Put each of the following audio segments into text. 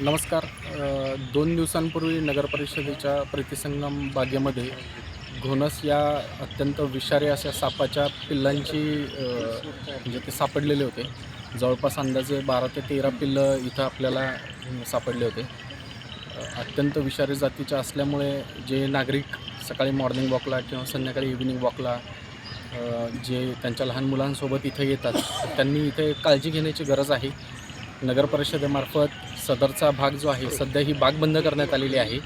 नमस्कार. दोन दिवसांपूर्वी नगरपरिषदेच्या प्रतिसंगम बागेमध्ये घोणस या अत्यंत विषारी अशा सापाच्या पिल्लांची म्हणजे ते सापडलेले होते. जवळपास अंदाजे बारा ते तेरा पिल्लं इथं आपल्याला सापडले होते. अत्यंत विषारी जातीच्या असल्यामुळे जे नागरिक सकाळी मॉर्निंग वॉकला किंवा संध्याकाळी इव्हिनिंग वॉकला जे त्यांच्या लहान मुलांसोबत इथं येतात त्यांनी इथे काळजी घेण्याची गरज आहे. नगर परिषदेमार्फत सदरचा भाग जो आहे सध्या ही बाग बंद करण्यात आलेली आहे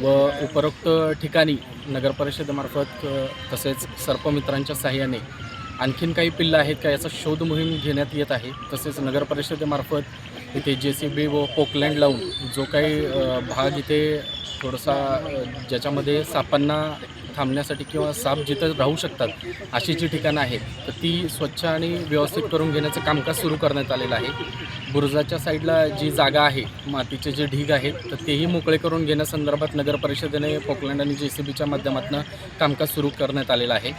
व उपरोक्त ठिकाणी नगर परिषदेमार्फत तसेच सर्पमित्रांच्या सहाय्याने आणखीन काही पिल्लं आहेत का याचा शोध मोहीम घेण्यात येत आहे. तसेच नगर परिषदेमार्फत इथे जे सी बी व पोकलँड लावून जो काही भाग इथे थोडासा ज्याच्यामध्ये सापांना थांबण्यासाठी किंवा साप जिथं राहू शकतात अशी जी ठिकाणं आहेत तर ती स्वच्छ आणि व्यवस्थित करून घेण्याचं कामकाज सुरू करण्यात आलेलं आहे. बुरुजाच्या साईडला जी जागा आहे मातीचे जे ढीग आहेत तर तेही मोकळे करून घेण्यासंदर्भात नगर परिषदेने पोकलँड आणि जे सी बीच्या माध्यमातून कामकाज सुरू करण्यात आलेलं आहे.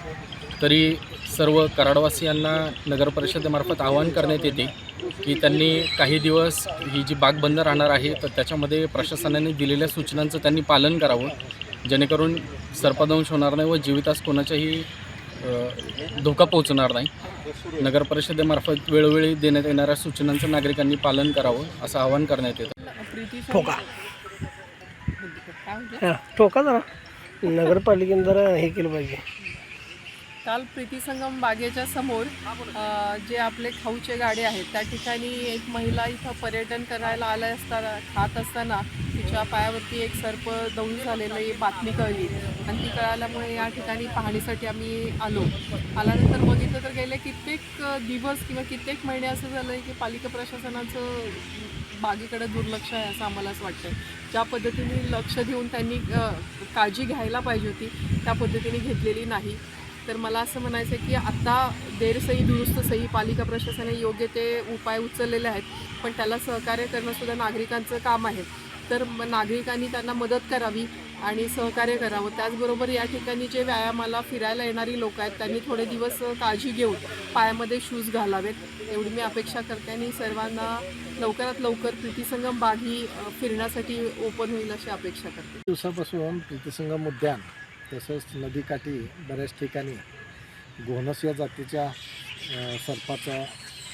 तरी सर्व कराडवासियांना नगर परिषदेमार्फत आवाहन करण्यात येते की त्यांनी काही दिवस ही जी बाग बंद राहणार आहे तर त्याच्यामध्ये प्रशासनाने दिलेल्या सूचनांचं त्यांनी पालन करावं. जेणेकरून सर्पदंश होणार नाही व जीवितास कोणाच्याही धोका पोहोचणार नाही. नगर परिषदेमार्फत वेळोवेळी देण्यात येणाऱ्या सूचनांचं नागरिकांनी पालन करावं असं आवाहन करण्यात येतं. प्रीती ठोका. ठोका जरा. नगरपालिकेने जरा हे केलं पाहिजे. काल प्रीती संगम बागेच्या समोर जे आपले खाऊचे गाडे आहेत त्या ठिकाणी एक महिला इथं पर्यटन करायला आले असताना खात असताना तिच्या पायावरती एक सर्प दौन झालेलं ही बातमी कळली. आणि ती कळाल्यामुळे या ठिकाणी पाहणीसाठी आम्ही आलो. आल्यानंतर बघितलं तर गेले कित्येक दिवस किंवा कित्येक महिने असं झालं आहे की पालिका प्रशासनाचं बागेकडे दुर्लक्ष आहे असं आम्हाला असं वाटतं ज्या पद्धतीने लक्ष देऊन त्यांनी काळजी घ्यायला पाहिजे होती त्या पद्धतीने घेतलेली नाही. तर मला असं म्हणायचं आहे की आत्ता देरसही दुरुस्त सही पालिका प्रशासनाने योग्य ते उपाय उचललेले आहेत. पण त्याला सहकार्य करणंसुद्धा नागरिकांचं काम आहे. तर नागरिकांनी त्यांना मदत करावी आणि सहकार्य करावं. त्याचबरोबर या ठिकाणी जे व्यायामाला फिरायला येणारी लोक आहेत त्यांनी थोडे दिवस काळजी घेऊन पायामध्ये शूज घालावेत. एवढी मी अपेक्षा करते आणि सर्वांना लवकरात लवकर प्रीतीसंगम बाग ही फिरण्यासाठी ओपन होईल अशी अपेक्षा करते. दिवसापासून प्रीतिसंगम उद्यान तसंच नदीकाठी बऱ्याच ठिकाणी घोणस या जातीच्या सर्पाचा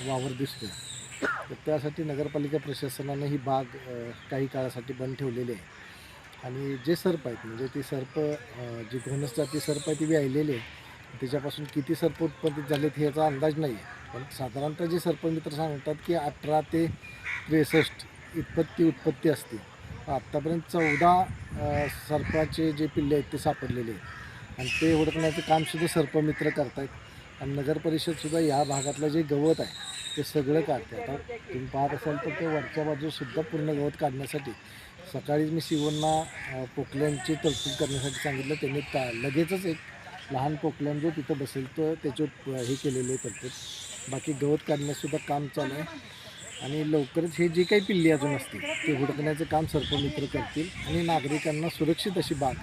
वावर दिसतो तर त्यासाठी नगरपालिका प्रशासनाने ही बाग काही काळासाठी बंद ठेवलेली आहे. आणि जे सर्प आहेत म्हणजे ती सर्प जी घोणस जाती सर्प आहे ती व्यायलेली आहे त्याच्यापासून किती सर्प उत्पादित झालेत हे याचा अंदाज नाही आहे. पण साधारणतः जे सर्पमित्र सांगतात की अठरा ते त्रेसष्ट इतपत्ती उत्पत्ती असते आत्तापर्यंत चौदा सर्पाचे जे पिल्ले आहेत ते सापडलेले आहेत. आणि ते हुडकण्याचं कामसुद्धा सर्पमित्र करतायत. आणि नगरपरिषदसुद्धा या भागातलं जे गवत आहे ते सगळं काढते. आता तुम्ही पाहत असाल तर ते वरच्या बाजूसुद्धा पूर्ण गवत काढण्यासाठी. सकाळीच मी शिवणना पोकल्यांची तरतूद करण्यासाठी सांगितलं. त्यांनी ता लगेचच एक लहान पोकल्यां जो तिथं बसेल तर त्याच्यावर हे केलेले आहे तरतूद. बाकी गवत काढण्यासुद्धा काम चालू आहे. आणि लवकरच हे जे काही पिल्ली अजून असतील ते हुडकण्याचं काम सर्पमित्र करतील आणि नागरिकांना सुरक्षित अशी बाग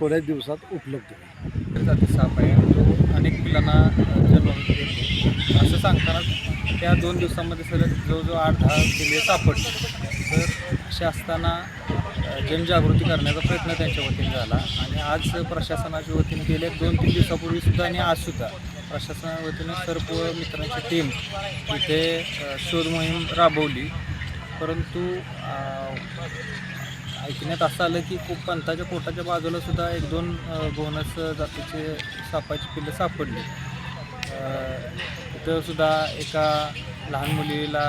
थोड्याच दिवसात उपलब्ध होईल. जाती साप आहे. अनेक पिलांना जन्म असं सांगताना त्या दोन दिवसामध्ये सर जवळजवळ आठ दहा किल्ले सापडले. तर असे असताना जनजागृती करण्याचा प्रयत्न त्यांच्या वतीने झाला आणि आज प्रशासनाच्या वतीने गेल्या दोन तीन दिवसापूर्वी सुद्धा आणि आज सुद्धा प्रशासनाच्या वतीने सर्व मित्रांची टीम इथे शोध मोहीम राबवली. परंतु ऐकण्यात असं आलं की खूप पंथाच्या पोटाच्या बाजूला सुद्धा एक दोन अ, जातीचे सापाची पिल्लं सापडली. अ, तिथं सुद्धा एका लहान मुलीला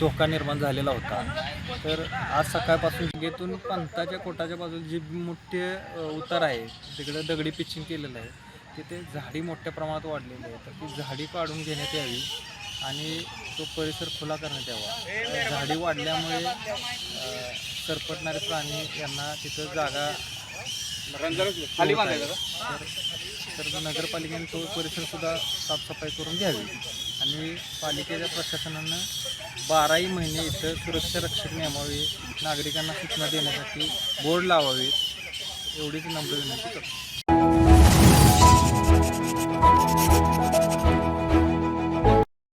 धोका निर्माण झालेला होता. तर आज सकाळपासून गेतून पंथाच्या कोटाच्या बाजूला जी मोठे उतार आहे तिकडे दगडी पिचिंग केलेलं आहे तिथे झाडी मोठ्या प्रमाणात वाढलेली आहे. तर ती झाडी काढून घेण्यात यावी आणि तो परिसर खुला करण्यात यावा. झाडी वाढल्यामुळे सरपटणारे प्राणी यांना तिथं जागा तर तर नगरपालिकेने तो परिसरसुद्धा साफसफाई करून घ्यावी. आणि पालिकेच्या प्रशासनानं बाराही महिने इथं सुरक्षा रक्षक नेमावे नागरिकांना सूचना देण्यासाठी बोर्ड लावावे एवढीच नम्र विनंती करतो.